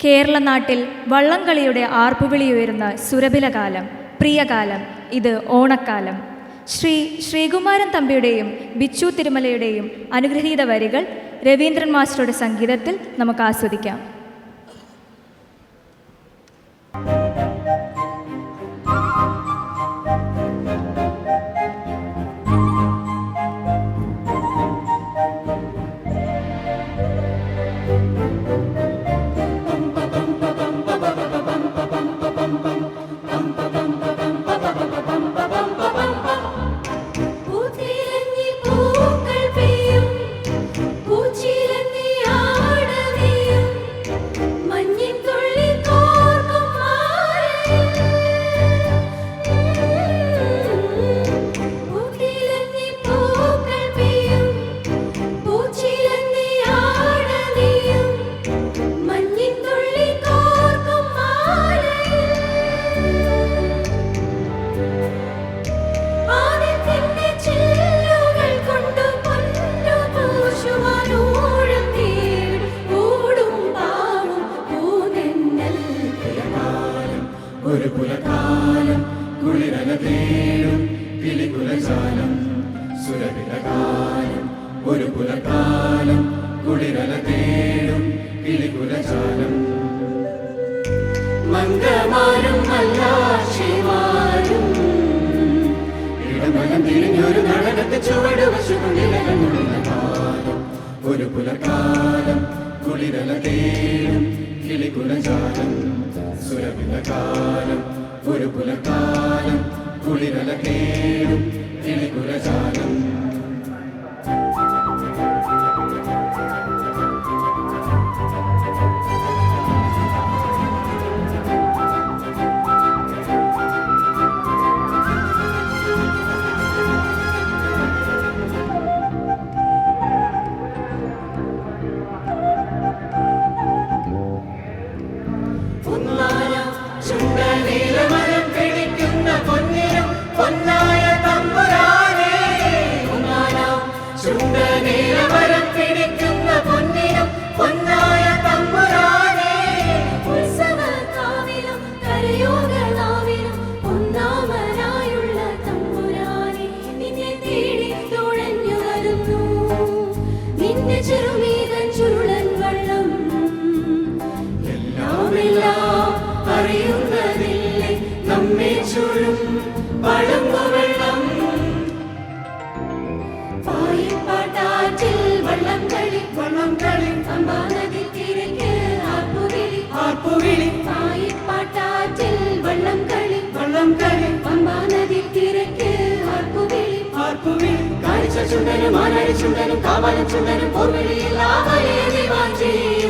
കേരള നാട്ടിൽ വള്ളംകളിയുടെ ആർപ്പുവിളിയുയരുന്ന സുരഭിലകാലം പ്രിയകാലം ഇത് ഓണക്കാലം. ശ്രീ ശ്രീകുമാരൻ തമ്പിയുടെയും ബിച്ചു തിരുമലയുടെയും അനുഗ്രഹീത വരികൾ രവീന്ദ്രൻ മാസ്റ്ററുടെ സംഗീതത്തിൽ നമുക്ക് ആസ്വദിക്കാം. കുളിരല തേടും കിളികുലജാലം സുരവിലകാലം ഒരു കുലകാലം കുളിരല തേടും കിളികുലജാലം മന്ത്രമാരും മല്ലാക്ഷിമാരും ഇടമലം തിരിഞ്ഞൊരു നടനത്തെ ചുവട് ഒരു കുലകാലം കുളിരല തേടും കിളികുലജാലം സുരവിലകാലം ഒരു പുലക്കാലം കുളിരല കേടും കിളികുലജാലം பழங்குவெள்ளம் பாயும் பாட்டாற்றில் வள்ளங்களில் வள்ளங்களில் அம்பானதி மாநாடு சுண்டனும் காவலன் சுண்டனும் போர்வெளியில் ஆவலே வாஞ்சி.